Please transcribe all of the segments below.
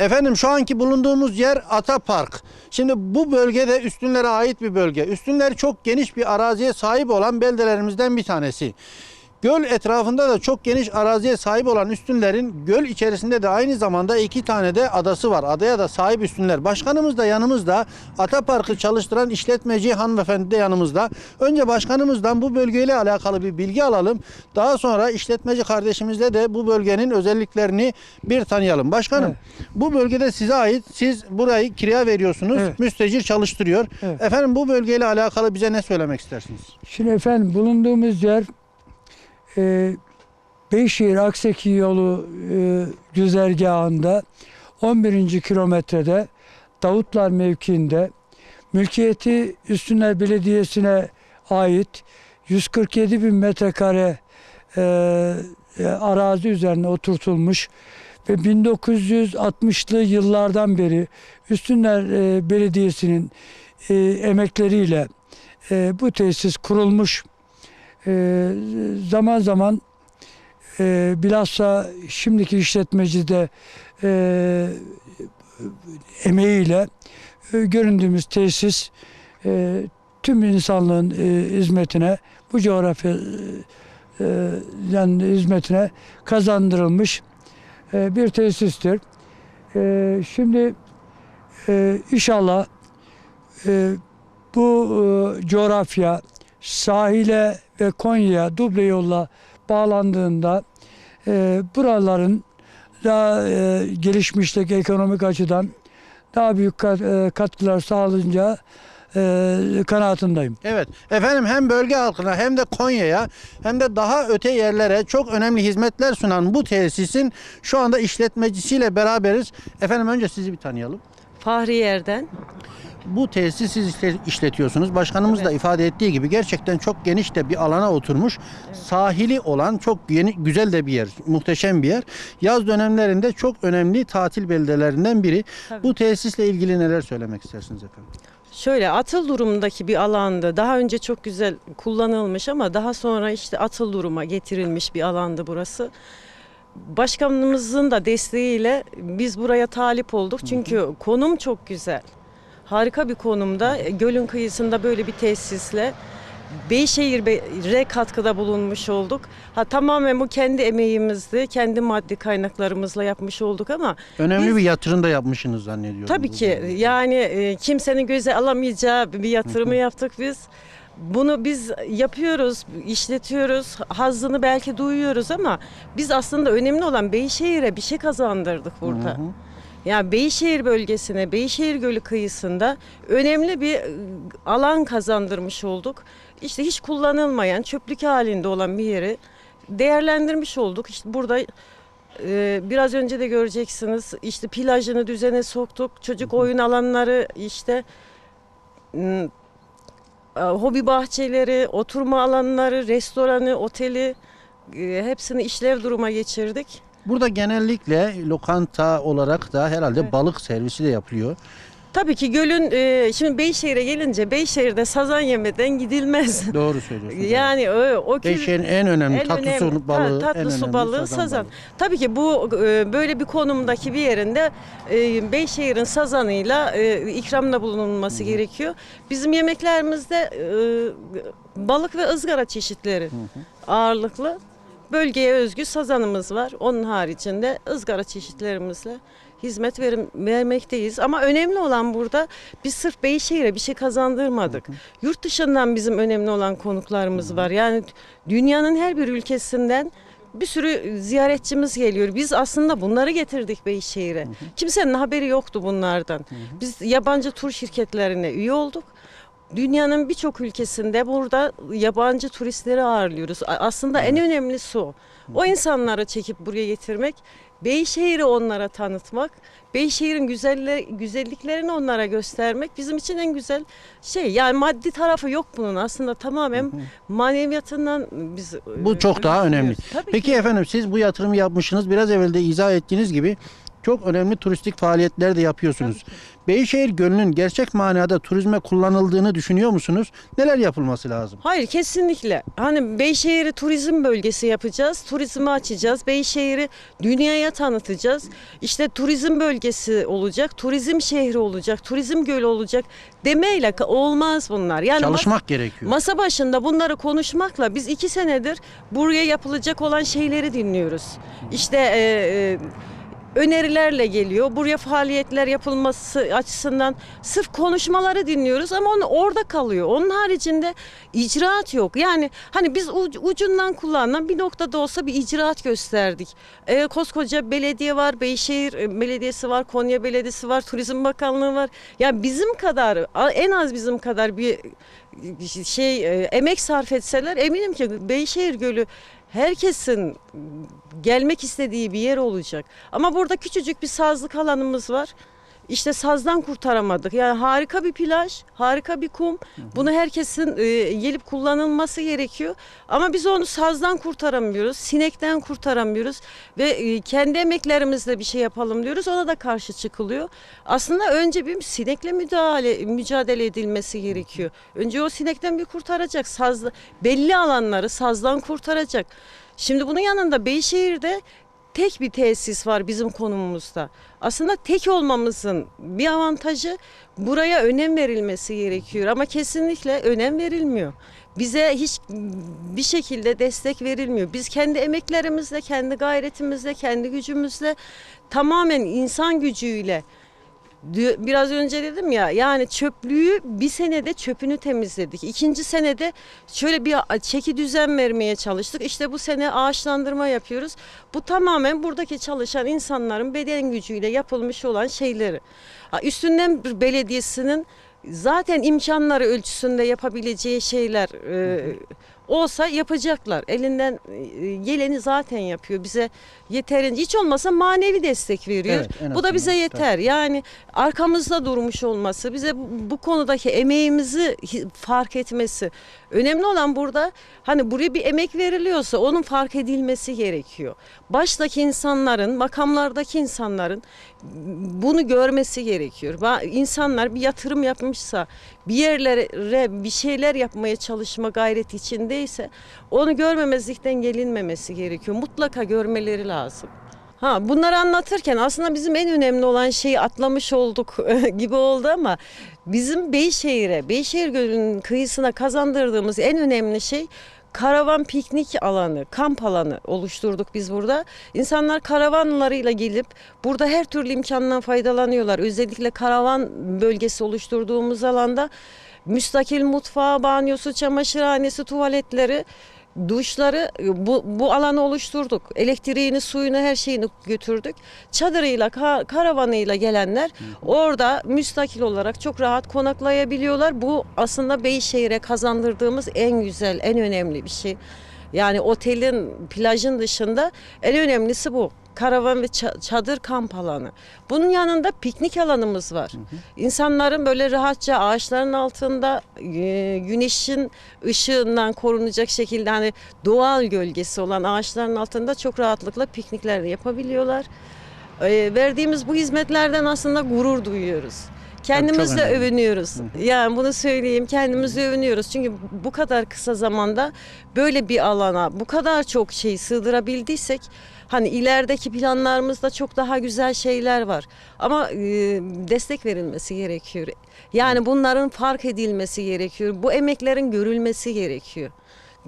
Efendim şu anki bulunduğumuz yer Ata Park. Şimdi bu bölgede Üstünlere ait bir bölge. Üstünler çok geniş bir araziye sahip olan beldelerimizden bir tanesi. Göl etrafında da çok geniş araziye sahip olan Üstünler'in göl içerisinde de aynı zamanda iki tane de adası var. Adaya da sahip Üstünler. Başkanımız da yanımızda. Ata Park'ı çalıştıran işletmeci hanımefendi de yanımızda. Önce başkanımızdan bu bölgeyle alakalı bir bilgi alalım. Daha sonra işletmeci kardeşimizle de bu bölgenin özelliklerini bir tanıyalım. Başkanım bu bölgede size ait. Siz burayı kiraya veriyorsunuz. Evet. Müstecir çalıştırıyor. Evet. Efendim bu bölgeyle alakalı bize ne söylemek istersiniz? Şimdi efendim bulunduğumuz yer e, Beyşehir Akseki yolu e, güzergahında 11. kilometrede Davutlar mevkiinde mülkiyeti Üstünler Belediyesi'ne ait 147 bin metrekare e, e, arazi üzerine oturtulmuş ve 1960'lı yıllardan beri Üstünler e, Belediyesi'nin e, emekleriyle e, bu tesis kurulmuş. E, zaman zaman e, bilhassa şimdiki işletmeci de e, emeğiyle e, göründüğümüz tesis e, tüm insanlığın e, hizmetine bu coğrafya e, yani hizmetine kazandırılmış e, bir tesistir. E, şimdi e, inşallah e, bu e, coğrafya sahile ve Konya'ya duble yolla bağlandığında e, buraların daha e, gelişmişlik ekonomik açıdan daha büyük kat- e, katkılar sağlayınca e, kanaatindeyim. Evet. Efendim hem bölge halkına hem de Konya'ya hem de daha öte yerlere çok önemli hizmetler sunan bu tesisin şu anda işletmecisiyle beraberiz. Efendim önce sizi bir tanıyalım. Fahri yerden. Bu tesisi siz işle- işletiyorsunuz. Başkanımız da ifade ettiği gibi gerçekten çok geniş de bir alana oturmuş. Sahili olan çok yeni güzel de bir yer. Muhteşem bir yer. Yaz dönemlerinde çok önemli tatil beldelerinden biri. Tabii. Bu tesisle ilgili neler söylemek istersiniz efendim? Şöyle atıl durumdaki bir alandı. Daha önce çok güzel kullanılmış ama daha sonra işte atıl duruma getirilmiş bir alandı burası. Başkanımızın da desteğiyle biz buraya talip olduk. Çünkü konum çok güzel. Harika bir konumda. Gölün kıyısında böyle bir tesisle Beyşehir'e katkıda bulunmuş olduk. Ha tamamen bu kendi emeğimizdi, kendi maddi kaynaklarımızla yapmış olduk ama Önemli Biz- bir yatırım da yapmışsınız zannediyorum. Tabii ki yani e, kimsenin göze alamayacağı bir yatırımı yaptık biz. Bunu biz yapıyoruz, işletiyoruz, hazzını belki duyuyoruz ama biz aslında önemli olan Beyşehir'e bir şey kazandırdık burada. Hı hı. Yani Beyşehir bölgesine, Beyşehir Gölü kıyısında önemli bir e, alan kazandırmış olduk. İşte hiç kullanılmayan, çöplük halinde olan bir yeri değerlendirmiş olduk. İşte burada e, biraz önce de göreceksiniz. İşte plajını düzene soktuk. Çocuk oyun alanları işte e, hobi bahçeleri, oturma alanları, restoranı, oteli e, hepsini işlev duruma geçirdik. Burada genellikle lokanta olarak da herhalde Evet. balık servisi de yapılıyor. Tabii ki gölün e, şimdi Beyşehir'e gelince Beyşehir'de sazan yemeden gidilmez. Doğru söylüyorsunuz. yani o, o kül- Beyşehir'in en önemli en tatlı önemli- su balığı. Ha, tatlı en su önemli balığı sazan. Tabii ki bu e, böyle bir konumdaki bir yerinde e, Beyşehir'in sazanıyla e, ikramda bulunulması gerekiyor. Bizim yemeklerimizde e, balık ve ızgara çeşitleri ağırlıklı. Bölgeye özgü sazanımız var. Onun haricinde ızgara çeşitlerimizle hizmet verim, vermekteyiz. Ama önemli olan burada biz sırf Beyşehir'e bir şey kazandırmadık. Yurt dışından bizim önemli olan konuklarımız var. Yani dünyanın her bir ülkesinden bir sürü ziyaretçimiz geliyor. Biz aslında bunları getirdik Beyşehir'e. Kimsenin haberi yoktu bunlardan. Biz yabancı tur şirketlerine üye olduk. Dünyanın birçok ülkesinde burada yabancı turistleri ağırlıyoruz. Aslında en önemlisi o. O insanları çekip buraya getirmek, Beyşehir'i onlara tanıtmak, Beyşehir'in güzelle, güzelliklerini onlara göstermek bizim için en güzel şey. Yani maddi tarafı yok bunun aslında tamamen maneviyatından biz Bu e, çok daha önemli. Tabii Peki ki. efendim siz bu yatırımı yapmışsınız. Biraz evvel de izah ettiğiniz gibi çok önemli turistik faaliyetler de yapıyorsunuz. Beyşehir Gölü'nün gerçek manada turizme kullanıldığını düşünüyor musunuz? Neler yapılması lazım? Hayır kesinlikle. Hani Beyşehir'i turizm bölgesi yapacağız. Turizmi açacağız. Beyşehir'i dünyaya tanıtacağız. İşte turizm bölgesi olacak. Turizm şehri olacak. Turizm gölü olacak. Demeyle olmaz bunlar. Yani Çalışmak gerekiyor. Masa başında bunları konuşmakla biz iki senedir buraya yapılacak olan şeyleri dinliyoruz. İşte e, e, önerilerle geliyor. Buraya faaliyetler yapılması açısından sırf konuşmaları dinliyoruz ama onu orada kalıyor. Onun haricinde icraat yok. Yani hani biz uc- ucundan kullanılan bir noktada olsa bir icraat gösterdik. E, koskoca belediye var, Beyşehir e, Belediyesi var, Konya Belediyesi var, Turizm Bakanlığı var. Ya bizim kadar en az bizim kadar bir şey e, emek sarf etseler eminim ki Beyşehir Gölü herkesin gelmek istediği bir yer olacak. Ama burada küçücük bir sazlık alanımız var. İşte sazdan kurtaramadık. Yani harika bir plaj, harika bir kum. Bunu herkesin e, gelip kullanılması gerekiyor. Ama biz onu sazdan kurtaramıyoruz, sinekten kurtaramıyoruz ve e, kendi emeklerimizle bir şey yapalım diyoruz. Ona da karşı çıkılıyor. Aslında önce bir sinekle müdahale mücadele edilmesi gerekiyor. Önce o sinekten bir kurtaracak. Sazlı belli alanları sazdan kurtaracak. Şimdi bunun yanında Beyşehir'de tek bir tesis var bizim konumumuzda. Aslında tek olmamızın bir avantajı buraya önem verilmesi gerekiyor ama kesinlikle önem verilmiyor. Bize hiç bir şekilde destek verilmiyor. Biz kendi emeklerimizle, kendi gayretimizle, kendi gücümüzle tamamen insan gücüyle Biraz önce dedim ya yani çöplüğü bir senede çöpünü temizledik. İkinci senede şöyle bir çeki düzen vermeye çalıştık. İşte bu sene ağaçlandırma yapıyoruz. Bu tamamen buradaki çalışan insanların beden gücüyle yapılmış olan şeyleri. Üstünden bir belediyesinin zaten imkanları ölçüsünde yapabileceği şeyler e, olsa yapacaklar. Elinden e, geleni zaten yapıyor. Bize yeterince hiç olmasa manevi destek veriyor. Evet, bu da bize yeter. Yani arkamızda durmuş olması, bize bu, bu konudaki emeğimizi fark etmesi. Önemli olan burada hani buraya bir emek veriliyorsa onun fark edilmesi gerekiyor. Baştaki insanların, makamlardaki insanların bunu görmesi gerekiyor. İnsanlar bir yatırım yapmışsa, bir yerlere bir şeyler yapmaya çalışma gayreti içindeyse onu görmemezlikten gelinmemesi gerekiyor. Mutlaka görmeleri lazım. Ha bunları anlatırken aslında bizim en önemli olan şeyi atlamış olduk gibi oldu ama bizim Beyşehir'e, Beyşehir Gölü'nün kıyısına kazandırdığımız en önemli şey karavan piknik alanı, kamp alanı oluşturduk biz burada. İnsanlar karavanlarıyla gelip burada her türlü imkandan faydalanıyorlar. Özellikle karavan bölgesi oluşturduğumuz alanda müstakil mutfağı, banyosu, çamaşırhanesi, tuvaletleri duşları bu, bu alanı oluşturduk. Elektriğini, suyunu, her şeyini götürdük. Çadırıyla, ka- karavanıyla gelenler orada müstakil olarak çok rahat konaklayabiliyorlar. Bu aslında Beyşehir'e kazandırdığımız en güzel, en önemli bir şey. Yani otelin, plajın dışında en önemlisi bu. Karavan ve ça- çadır kamp alanı. Bunun yanında piknik alanımız var. İnsanların böyle rahatça ağaçların altında e, güneşin ışığından korunacak şekilde hani doğal gölgesi olan ağaçların altında çok rahatlıkla piknikler yapabiliyorlar. E, verdiğimiz bu hizmetlerden aslında gurur duyuyoruz. Kendimizle övünüyoruz. Yani bunu söyleyeyim kendimizle övünüyoruz. Çünkü bu kadar kısa zamanda böyle bir alana bu kadar çok şey sığdırabildiysek hani ilerideki planlarımızda çok daha güzel şeyler var. Ama e, destek verilmesi gerekiyor. Yani bunların fark edilmesi gerekiyor. Bu emeklerin görülmesi gerekiyor.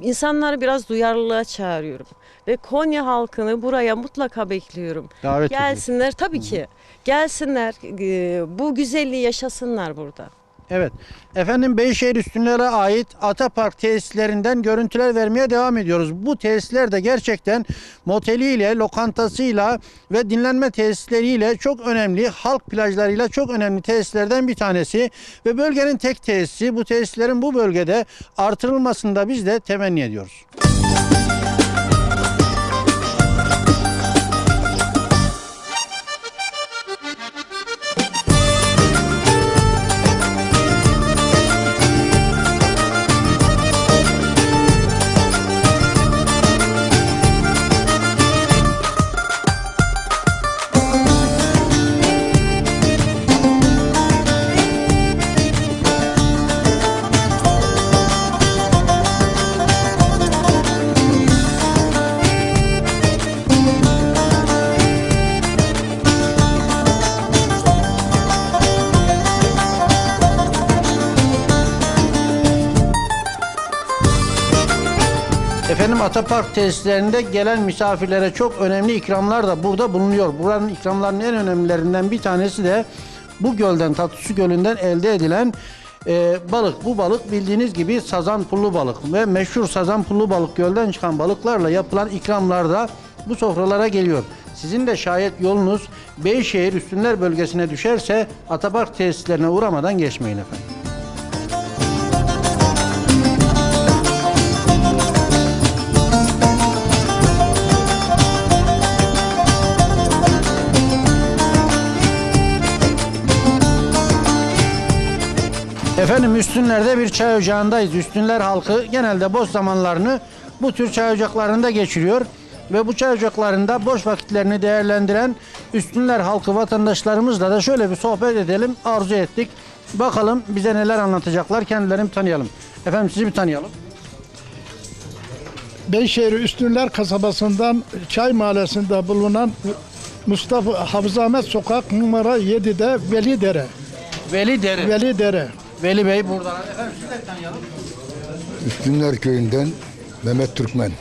İnsanları biraz duyarlılığa çağırıyorum. Ve Konya halkını buraya mutlaka bekliyorum. Davet ediyoruz. Gelsinler tabii ki. Gelsinler e, bu güzelliği yaşasınlar burada. Evet. Efendim Beyşehir Üstünlere ait Atapark tesislerinden görüntüler vermeye devam ediyoruz. Bu tesisler de gerçekten moteliyle, lokantasıyla ve dinlenme tesisleriyle çok önemli, halk plajlarıyla çok önemli tesislerden bir tanesi ve bölgenin tek tesisi. Bu tesislerin bu bölgede artırılmasını da biz de temenni ediyoruz. Atapark tesislerinde gelen misafirlere çok önemli ikramlar da burada bulunuyor. Buranın ikramlarının en önemlilerinden bir tanesi de bu gölden, Tatlısu Gölü'nden elde edilen e, balık. Bu balık bildiğiniz gibi sazan pullu balık ve meşhur sazan pullu balık gölden çıkan balıklarla yapılan ikramlar da bu sofralara geliyor. Sizin de şayet yolunuz Beyşehir Üstünler bölgesine düşerse Atapark tesislerine uğramadan geçmeyin efendim. Efendim Üstünler'de bir çay ocağındayız. Üstünler halkı genelde boş zamanlarını bu tür çay ocaklarında geçiriyor. Ve bu çay ocaklarında boş vakitlerini değerlendiren Üstünler halkı vatandaşlarımızla da şöyle bir sohbet edelim arzu ettik. Bakalım bize neler anlatacaklar kendilerini bir tanıyalım. Efendim sizi bir tanıyalım. Beyşehir Üstünler kasabasından Çay Mahallesi'nde bulunan Mustafa Hafız Ahmet Sokak numara 7'de Veli Dere. Veli Deri. Veli. Bey burada. Efendim sizi de tanıyalım. Üstünler Köyü'nden Mehmet Türkmen.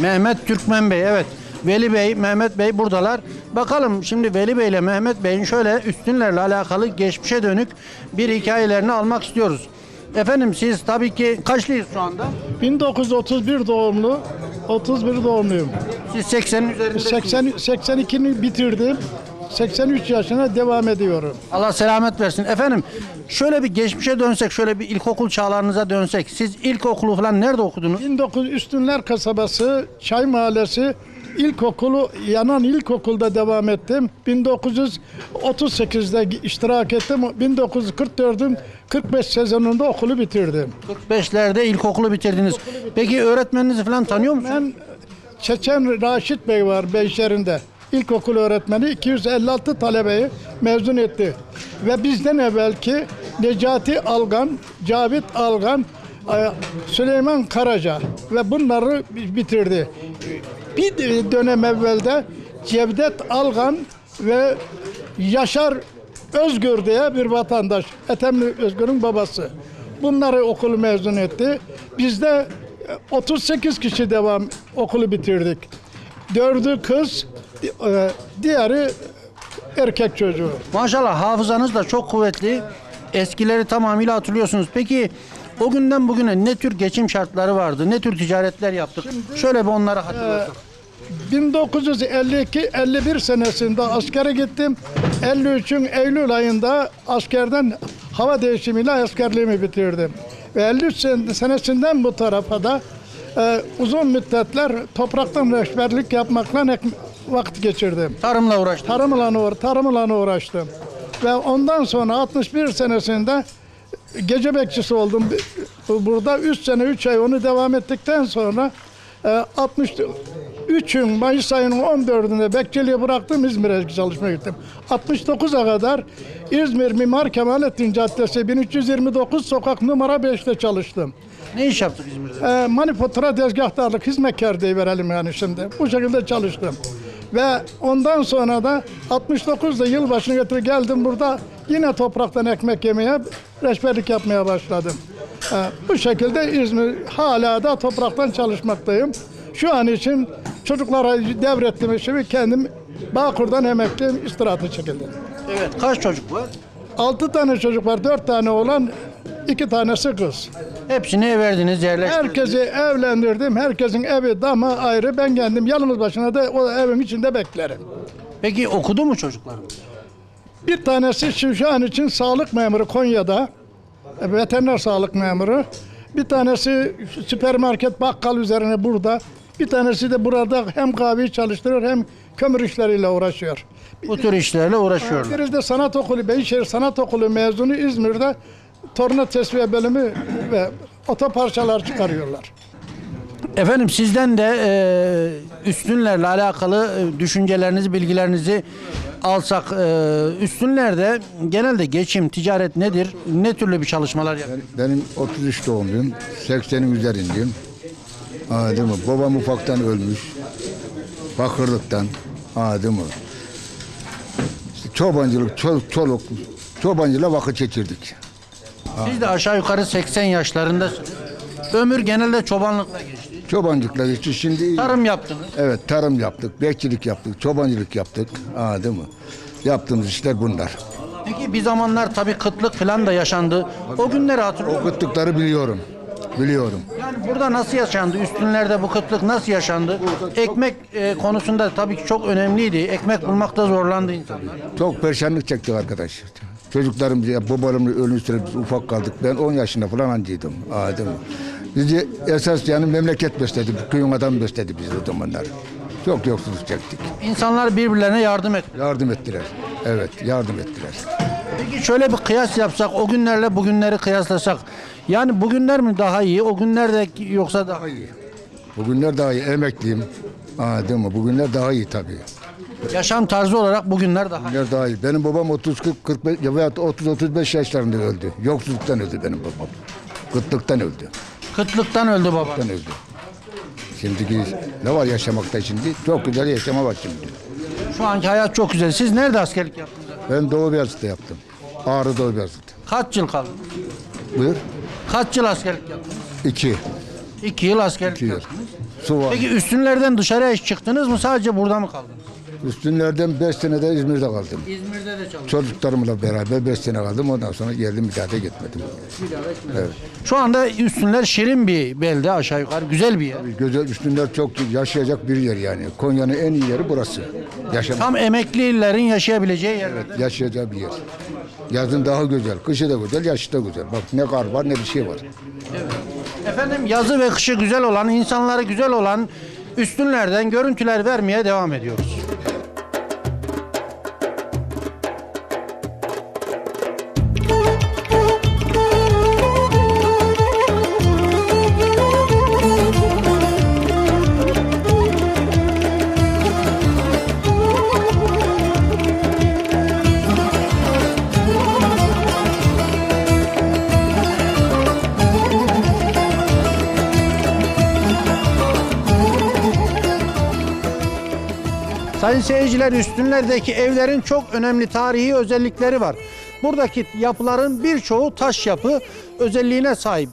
Mehmet Türkmen Bey evet. Veli Bey, Mehmet Bey buradalar. Bakalım şimdi Veli Bey ile Mehmet Bey'in şöyle üstünlerle alakalı geçmişe dönük bir hikayelerini almak istiyoruz. Efendim siz tabii ki kaçlıyız şu anda? 1931 doğumlu, 31 doğumluyum. Siz 80'in üzerindesiniz. 80 82'ni bitirdim. 83 yaşına devam ediyorum. Allah selamet versin. Efendim şöyle bir geçmişe dönsek, şöyle bir ilkokul çağlarınıza dönsek. Siz ilkokulu falan nerede okudunuz? 19 Üstünler kasabası Çay Mahallesi İlkokulu yanan ilkokulda devam ettim. 1938'de iştirak ettim. 1944'ün 45 sezonunda okulu bitirdim. 45'lerde ilkokulu bitirdiniz. Peki öğretmeninizi falan tanıyor musunuz? Ben Çeçen Raşit Bey var Beyşehir'inde. İlkokul öğretmeni 256 talebeyi mezun etti. Ve bizden evvelki Necati Algan, Cavit Algan, e, Süleyman Karaca ve bunları bitirdi. Bir dönem evvelde Cevdet Algan ve Yaşar Özgür diye bir vatandaş. Ethemli Özgür'ün babası. Bunları okulu mezun etti. Biz de e, 38 kişi devam okulu bitirdik. Dördü kız, e, diğeri erkek çocuğu. Maşallah hafızanız da çok kuvvetli. Eskileri tamamıyla hatırlıyorsunuz. Peki o günden bugüne ne tür geçim şartları vardı? Ne tür ticaretler yaptık? Şöyle bir onları hatırlatalım. 1952-51 senesinde askere gittim. 53'ün Eylül ayında askerden hava değişimiyle askerliğimi bitirdim. Ve 53 sen- senesinden bu tarafa da e, uzun müddetler topraktan rehberlik yapmakla vakit geçirdim. Tarımla uğraştık. Tarımla, uğra tarımla uğraştım. Ve ondan sonra 61 senesinde gece bekçisi oldum. Burada 3 sene 3 ay onu devam ettikten sonra e, 63'ün Mayıs ayının 14'ünde bekçiliği bıraktım İzmir'e çalışmaya gittim. 69'a kadar İzmir Mimar Kemalettin Caddesi 1329 sokak numara 5'te çalıştım. Ne iş yaptık İzmir'de? E, manifatura tezgahtarlık hizmetkar diye verelim yani şimdi. Bu şekilde çalıştım. Ve ondan sonra da 69'da yılbaşını getirip geldim burada yine topraktan ekmek yemeye, reçberlik yapmaya başladım. E, bu şekilde İzmir hala da topraktan çalışmaktayım. Şu an için çocuklara devrettim işimi kendim Bağkur'dan emekliyim, istirahata çekildim. Evet. Kaç çocuk var? 6 tane çocuk var, 4 tane oğlan, 2 tanesi kız. Hepsini verdiniz, yerleştirdiniz. Herkesi evlendirdim. Herkesin evi, damı ayrı. Ben kendim yalnız başına da o evin içinde beklerim. Peki okudu mu çocuklarımız? Bir tanesi şu, şu an için sağlık memuru Konya'da. e, Veteriner sağlık memuru. Bir tanesi süpermarket bakkal üzerine burada. Bir tanesi de burada hem kahveyi çalıştırıyor hem kömür işleriyle uğraşıyor. Bu tür işlerle uğraşıyorlar. Birisi de sanat okulu, Beyşehir Sanat Okulu mezunu İzmir'de torna tesviye bölümü ve otoparçalar çıkarıyorlar. Efendim sizden de e, üstünlerle alakalı e, düşüncelerinizi, bilgilerinizi alsak. E, üstünlerde genelde geçim, ticaret nedir? Ne türlü bir çalışmalar yapıyor? Benim 33 doğumluyum. 80'in üzerindeyim. Anladın mı? Babam ufaktan ölmüş. Bakırlıktan. Anladın mı? İşte çobancılık, çoluk, çoluk, çobancıyla vakit geçirdik. Siz de aşağı yukarı 80 yaşlarındasınız. Ömür genelde çobanlıkla geçti. Çobancılıkla geçti. Şimdi Tarım yaptınız. evet tarım yaptık, bekçilik yaptık, çobancılık yaptık. Anladın mı? Yaptığımız işler bunlar. Peki bir zamanlar tabii kıtlık falan da yaşandı. O günleri hatırlıyor O musun? kıtlıkları biliyorum. Biliyorum. Yani burada nasıl yaşandı? Üstünlerde bu kıtlık nasıl yaşandı? Ekmek e, konusunda tabii ki çok önemliydi. Ekmek bulmakta zorlandı insanlar. Çok perişanlık çektik arkadaş. Çocuklarım, ya babalarımın ölü süre biz ufak kaldık. Ben 10 yaşında falan ancıydım. Anladın mı? Bizi esas yani memleket besledi. Köyün adam besledi bizi o zamanlar. Çok yoksulluk çektik. İnsanlar birbirlerine yardım etti. Yardım ettiler. Evet, yardım ettiler. Peki şöyle bir kıyas yapsak, o günlerle bugünleri kıyaslasak. Yani bugünler mi daha iyi, o günler de yoksa daha iyi? Bugünler daha iyi. Emekliyim. Anladın mı? Bugünler daha iyi tabii. Yaşam tarzı olarak bugünler daha iyi. Daha iyi. Benim babam 30 40 45 ya veya 30 35 yaşlarında öldü. Yoksulluktan öldü benim babam. Kıtlıktan öldü. Kıtlıktan öldü baba. Kıtlıktan öldü. Şimdiki ne var yaşamakta şimdi? Çok güzel yaşama var şimdi. Şu anki hayat çok güzel. Siz nerede askerlik yaptınız? Ben Doğu Beyazıt'ta yaptım. Ağrı Doğu Beyazıt. Kaç yıl kaldınız? Buyur. Kaç yıl askerlik yaptınız? İki. İki yıl askerlik İki yıl. yaptınız. Su var. Peki üstünlerden dışarıya hiç çıktınız mı? Sadece burada mı kaldınız? Üstünlerden beş sene de İzmir'de kaldım. İzmir'de de çalıştınız. Çocuklarımla beraber beş sene kaldım. Ondan sonra geldim bir daha da gitmedim. Evet. Şu anda üstünler şirin bir belde aşağı yukarı. Güzel bir yer. Güzel üstünler çok yaşayacak bir yer yani. Konya'nın en iyi yeri burası. Yaşamak, Tam emeklilerin yaşayabileceği yerler. yaşayacağı bir yer. Yazın daha güzel, kışı da güzel, yaşı da güzel. Bak ne kar var ne bir şey var. Efendim yazı ve kışı güzel olan, insanları güzel olan üstünlerden görüntüler vermeye devam ediyoruz. Sayın seyirciler üstünlerdeki evlerin çok önemli tarihi özellikleri var. Buradaki yapıların birçoğu taş yapı özelliğine sahip.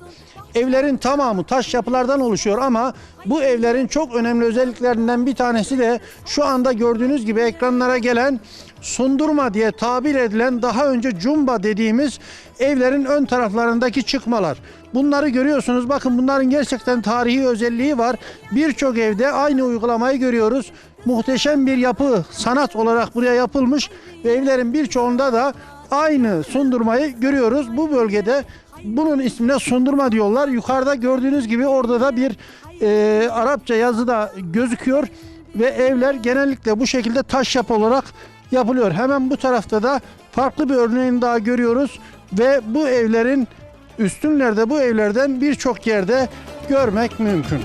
Evlerin tamamı taş yapılardan oluşuyor ama bu evlerin çok önemli özelliklerinden bir tanesi de şu anda gördüğünüz gibi ekranlara gelen sundurma diye tabir edilen daha önce cumba dediğimiz evlerin ön taraflarındaki çıkmalar. Bunları görüyorsunuz. Bakın bunların gerçekten tarihi özelliği var. Birçok evde aynı uygulamayı görüyoruz. Muhteşem bir yapı sanat olarak buraya yapılmış ve evlerin birçoğunda da aynı sundurmayı görüyoruz. Bu bölgede bunun ismine sundurma diyorlar. Yukarıda gördüğünüz gibi orada da bir e, Arapça yazı da gözüküyor ve evler genellikle bu şekilde taş yapı olarak yapılıyor. Hemen bu tarafta da farklı bir örneğini daha görüyoruz ve bu evlerin üstünlerde bu evlerden birçok yerde görmek mümkün.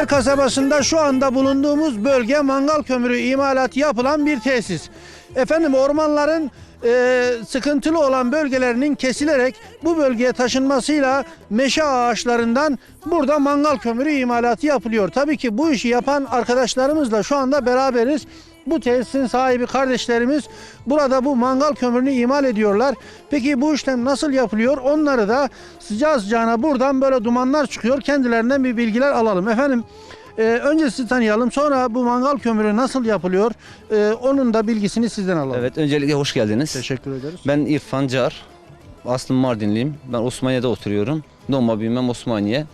Üstünler kasabasında şu anda bulunduğumuz bölge mangal kömürü imalatı yapılan bir tesis. Efendim ormanların e, sıkıntılı olan bölgelerinin kesilerek bu bölgeye taşınmasıyla meşe ağaçlarından burada mangal kömürü imalatı yapılıyor. Tabii ki bu işi yapan arkadaşlarımızla şu anda beraberiz. Bu tesisin sahibi kardeşlerimiz burada bu mangal kömürünü imal ediyorlar. Peki bu işlem nasıl yapılıyor? Onları da sıcağı sıcağına buradan böyle dumanlar çıkıyor. Kendilerinden bir bilgiler alalım. Efendim e, önce sizi tanıyalım. Sonra bu mangal kömürü nasıl yapılıyor? E, onun da bilgisini sizden alalım. Evet öncelikle hoş geldiniz. Teşekkür ederiz. Ben İrfan Car. Aslım Mardinliyim. Ben Osmaniye'de oturuyorum. Doğma büyümem Osmaniye.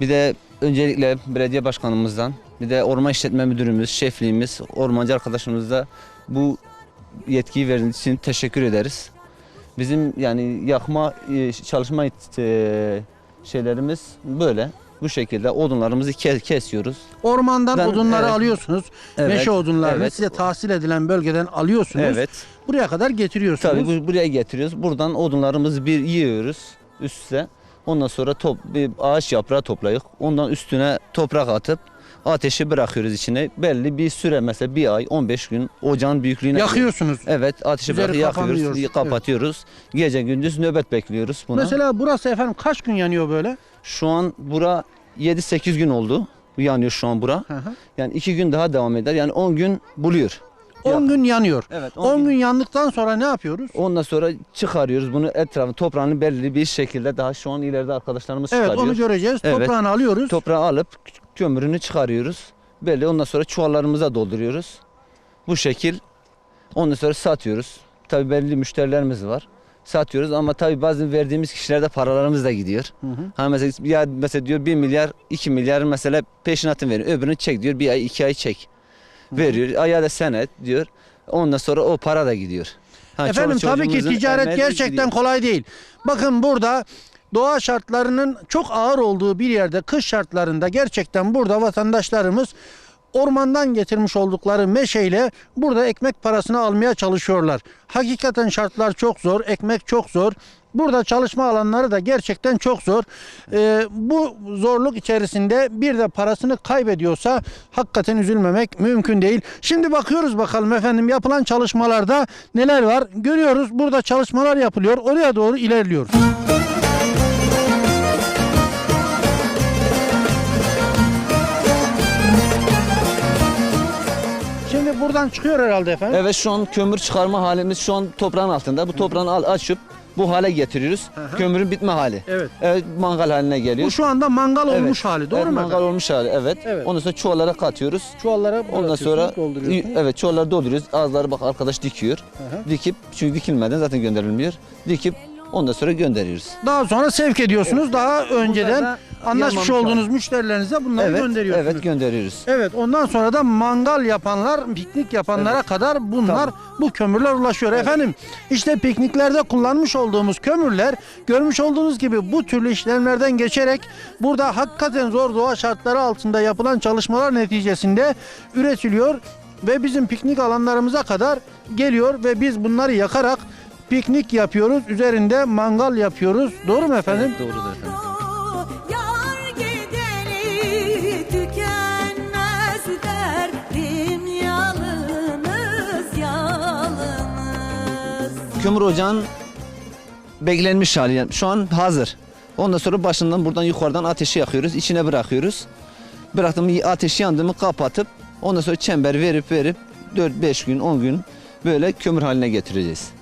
Bir de öncelikle belediye başkanımızdan, bir de orman işletme müdürümüz, şefliğimiz, ormancı arkadaşımız da bu yetkiyi verdiğiniz için teşekkür ederiz. Bizim yani yakma e, çalışma e, şeylerimiz böyle. bu şekilde odunlarımızı ke- kesiyoruz. Ormandan Ben- odunları evet. alıyorsunuz. Evet, Meşe odunlarını evet. size tahsil edilen bölgeden alıyorsunuz. Evet. Buraya kadar getiriyorsunuz. Tabii bu, buraya getiriyoruz. Buradan odunlarımızı bir yiyoruz üste. Ondan sonra top, bir ağaç yaprağı toplayıp ondan üstüne toprak atıp ateşi bırakıyoruz içine. Belli bir süre mesela bir ay 15 gün ocağın büyüklüğüne Yakıyorsunuz. Evet ateşi Üzeri bırakıp yakıyoruz, kapatıyoruz. Gece gündüz nöbet bekliyoruz buna. Mesela burası efendim kaç gün yanıyor böyle? Şu an bura 7-8 gün oldu. Yanıyor şu an bura. Hı hı. Yani 2 gün daha devam eder. Yani 10 gün buluyor. 10 gün yanıyor. Evet 10 gün yandıktan sonra ne yapıyoruz? Ondan sonra çıkarıyoruz bunu etrafı toprağını belirli bir şekilde daha şu an ileride arkadaşlarımız Evet çıkarıyor. onu göreceğiz. Evet. Toprağını alıyoruz. Toprağı alıp kömürünü çıkarıyoruz. Belli ondan sonra çuvallarımıza dolduruyoruz. Bu şekil ondan sonra satıyoruz. Tabii belli müşterilerimiz var. Satıyoruz ama tabii bazen verdiğimiz kişilerde paralarımız da gidiyor. Hı hı. Ha mesela ya mesela diyor 1 milyar 2 milyar mesela peşinatını veriyor. Öbürünü çek diyor bir ay iki ay çek. Veriyor. Aya da senet diyor. Ondan sonra o para da gidiyor. Ha, Efendim tabii ki ticaret gerçekten gidiyor. kolay değil. Bakın burada doğa şartlarının çok ağır olduğu bir yerde kış şartlarında gerçekten burada vatandaşlarımız ormandan getirmiş oldukları meşeyle burada ekmek parasını almaya çalışıyorlar. Hakikaten şartlar çok zor, ekmek çok zor. Burada çalışma alanları da gerçekten çok zor. Ee, bu zorluk içerisinde bir de parasını kaybediyorsa hakikaten üzülmemek mümkün değil. Şimdi bakıyoruz bakalım efendim yapılan çalışmalarda neler var. Görüyoruz burada çalışmalar yapılıyor. Oraya doğru ilerliyoruz. Buradan çıkıyor herhalde efendim. Evet şu an kömür çıkarma halimiz şu an toprağın altında. Bu toprağını al, açıp bu hale getiriyoruz. hı. Kömürün bitme hali. Evet. Evet mangal haline geliyor. Bu şu anda mangal Evet. olmuş hali. Doğru evet, mu? Mangal olmuş hali evet. Evet. Ondan sonra çuvallara katıyoruz. Çuvallara Ondan sonra dolduruyorsunuz. evet çuvalları dolduruyoruz. Ağızları bak arkadaş dikiyor. hı. Dikip çünkü dikilmeden zaten gönderilmiyor. Dikip ondan sonra gönderiyoruz. Daha sonra sevk ediyorsunuz. Daha önceden anlaşmış olduğunuz müşterilerinize bunları Evet, gönderiyorsunuz. evet gönderiyoruz. Evet ondan sonra da mangal yapanlar, piknik yapanlara kadar bunlar bu kömürler ulaşıyor. Efendim işte pikniklerde kullanmış olduğumuz kömürler görmüş olduğunuz gibi bu türlü işlemlerden geçerek burada hakikaten zor doğa şartları altında yapılan çalışmalar neticesinde üretiliyor ve bizim piknik alanlarımıza kadar geliyor ve biz bunları yakarak piknik yapıyoruz. Üzerinde mangal yapıyoruz. Doğru mu efendim? Evet, doğrudur efendim. Kömür ocağın beklenmiş hali yani şu an hazır. Ondan sonra başından buradan yukarıdan ateşi yakıyoruz. içine bırakıyoruz. Bıraktığım ateş yandı mı kapatıp ondan sonra çember verip verip 4-5 gün 10 gün böyle kömür haline getireceğiz.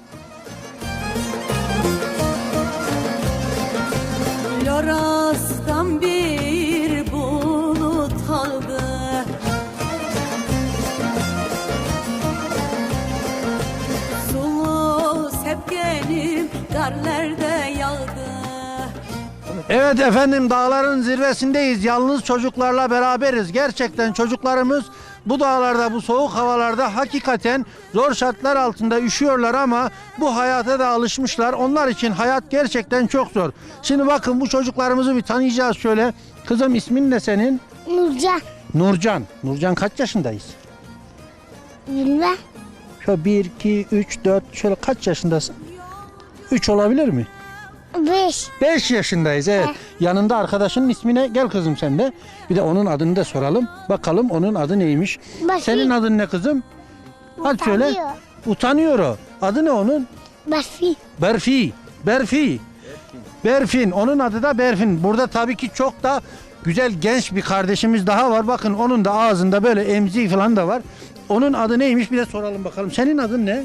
Evet efendim dağların zirvesindeyiz. Yalnız çocuklarla beraberiz. Gerçekten çocuklarımız bu dağlarda, bu soğuk havalarda hakikaten zor şartlar altında üşüyorlar ama bu hayata da alışmışlar. Onlar için hayat gerçekten çok zor. Şimdi bakın bu çocuklarımızı bir tanıyacağız şöyle. Kızım ismin ne senin? Nurcan. Nurcan. Nurcan kaç yaşındayız? Bilmem. Şöyle 1, 2, 3, 4 şöyle kaç yaşındasın? 3 olabilir mi? Beş. 5 yaşındayız evet. Yanında arkadaşının ismine gel kızım sen de. Bir de onun adını da soralım. Bakalım onun adı neymiş? Basit. Senin adın ne kızım? Hadi söyle. Utanıyor. Utanıyor o. Adı ne onun? Basit. Berfi. Berfi. Berfin. Onun adı da Berfin. Burada tabii ki çok da güzel genç bir kardeşimiz daha var. Bakın onun da ağzında böyle emzik falan da var. Onun adı neymiş bir de soralım bakalım. Senin adın ne?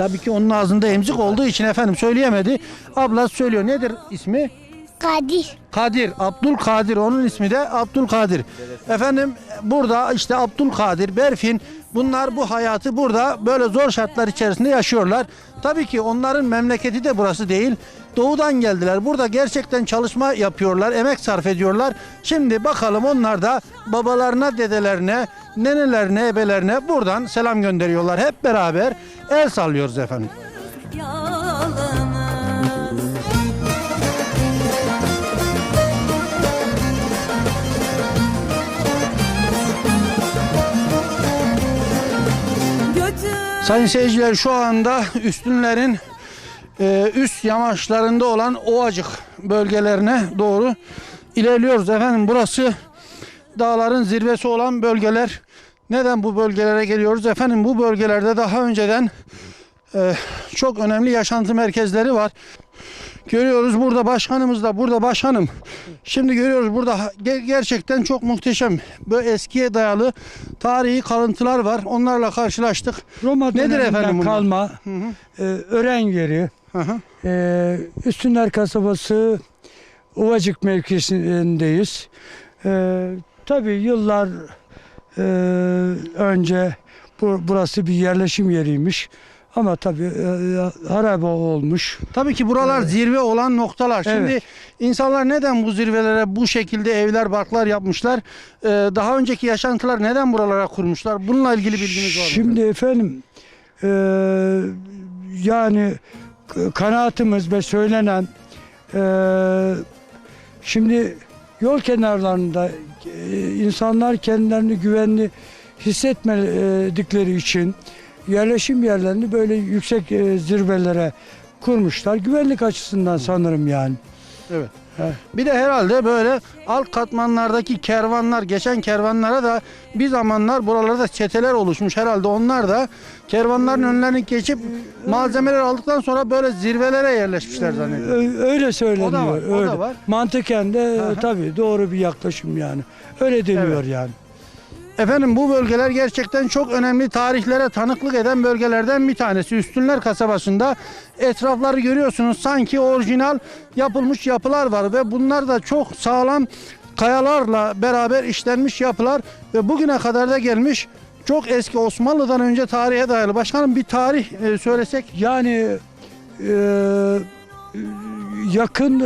Tabii ki onun ağzında emzik olduğu için efendim söyleyemedi. Abla söylüyor. Nedir ismi? Kadir. Kadir, Abdülkadir onun ismi de Abdülkadir. Efendim burada işte Abdülkadir, Berfin bunlar bu hayatı burada böyle zor şartlar içerisinde yaşıyorlar. Tabii ki onların memleketi de burası değil. Doğudan geldiler. Burada gerçekten çalışma yapıyorlar, emek sarf ediyorlar. Şimdi bakalım onlar da babalarına, dedelerine, nenelerine, ebelerine buradan selam gönderiyorlar. Hep beraber el sallıyoruz efendim. Sayın seyirciler şu anda üstünlerin e, üst yamaçlarında olan Ovacık bölgelerine doğru ilerliyoruz efendim. Burası dağların zirvesi olan bölgeler. Neden bu bölgelere geliyoruz efendim? Bu bölgelerde daha önceden e, çok önemli yaşantı merkezleri var. Görüyoruz burada başkanımız da burada başkanım. Şimdi görüyoruz burada gerçekten çok muhteşem. Böyle eskiye dayalı tarihi kalıntılar var. Onlarla karşılaştık. Roma Nedir efendim bunlar? kalma e, ören yeri. Hı hı. E, Üstünler kasabası Ovacık mevkisindeyiz. E, tabii yıllar e, önce bu, burası bir yerleşim yeriymiş. Ama tabii e, harabe olmuş. Tabii ki buralar zirve olan noktalar. Şimdi Evet. insanlar neden bu zirvelere bu şekilde evler, barklar yapmışlar? Ee, daha önceki yaşantılar neden buralara kurmuşlar? Bununla ilgili bilginiz var mı? Şimdi efendim e, yani k- kanaatimiz ve söylenen e, şimdi yol kenarlarında e, insanlar kendilerini güvenli hissetmedikleri için yerleşim yerlerini böyle yüksek e, zirvelere kurmuşlar. Güvenlik açısından sanırım yani. Evet. Bir de herhalde böyle alt katmanlardaki kervanlar, geçen kervanlara da bir zamanlar buralarda çeteler oluşmuş herhalde. Onlar da kervanların önlerini geçip malzemeler aldıktan sonra böyle zirvelere yerleşmişler zannediyorum. Ö- Öyle söyleniyor. O da var, o da öyle. var. Mantıken de tabii doğru bir yaklaşım yani. Öyle deniyor yani. Efendim bu bölgeler gerçekten çok önemli tarihlere tanıklık eden bölgelerden bir tanesi. Üstünler kasabasında etrafları görüyorsunuz sanki orijinal yapılmış yapılar var ve bunlar da çok sağlam kayalarla beraber işlenmiş yapılar ve bugüne kadar da gelmiş çok eski Osmanlı'dan önce tarihe dayalı. Başkanım bir tarih e, söylesek. Yani e, yakın e,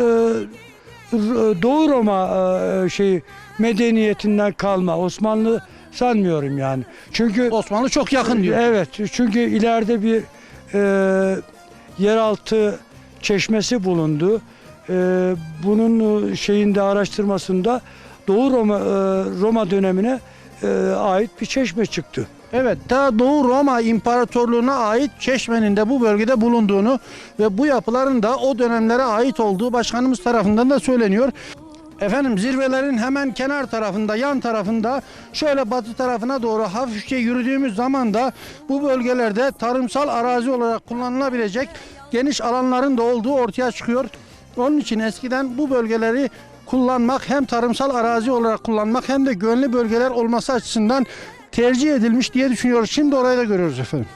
Doğu Roma e, şey medeniyetinden kalma Osmanlı sanmıyorum yani. Çünkü Osmanlı çok yakın diyor. Evet çünkü ileride bir e, yeraltı çeşmesi bulundu. E, bunun e, şeyinde araştırmasında Doğu Roma e, Roma dönemine e, ait bir çeşme çıktı. Evet, ta Doğu Roma İmparatorluğu'na ait çeşmenin de bu bölgede bulunduğunu ve bu yapıların da o dönemlere ait olduğu başkanımız tarafından da söyleniyor. Efendim zirvelerin hemen kenar tarafında, yan tarafında şöyle batı tarafına doğru hafifçe yürüdüğümüz zaman da bu bölgelerde tarımsal arazi olarak kullanılabilecek geniş alanların da olduğu ortaya çıkıyor. Onun için eskiden bu bölgeleri kullanmak hem tarımsal arazi olarak kullanmak hem de güvenli bölgeler olması açısından tercih edilmiş diye düşünüyoruz. Şimdi orayı da görüyoruz efendim.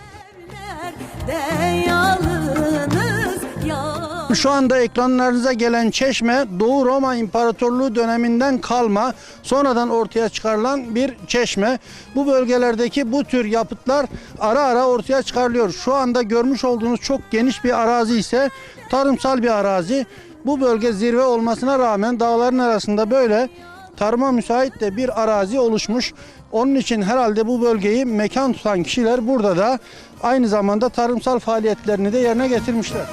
Şu anda ekranlarınıza gelen çeşme Doğu Roma İmparatorluğu döneminden kalma sonradan ortaya çıkarılan bir çeşme. Bu bölgelerdeki bu tür yapıtlar ara ara ortaya çıkarılıyor. Şu anda görmüş olduğunuz çok geniş bir arazi ise tarımsal bir arazi. Bu bölge zirve olmasına rağmen dağların arasında böyle tarıma müsait de bir arazi oluşmuş. Onun için herhalde bu bölgeyi mekan tutan kişiler burada da aynı zamanda tarımsal faaliyetlerini de yerine getirmişler.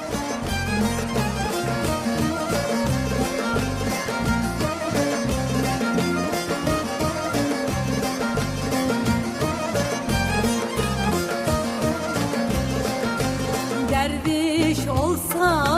Derviş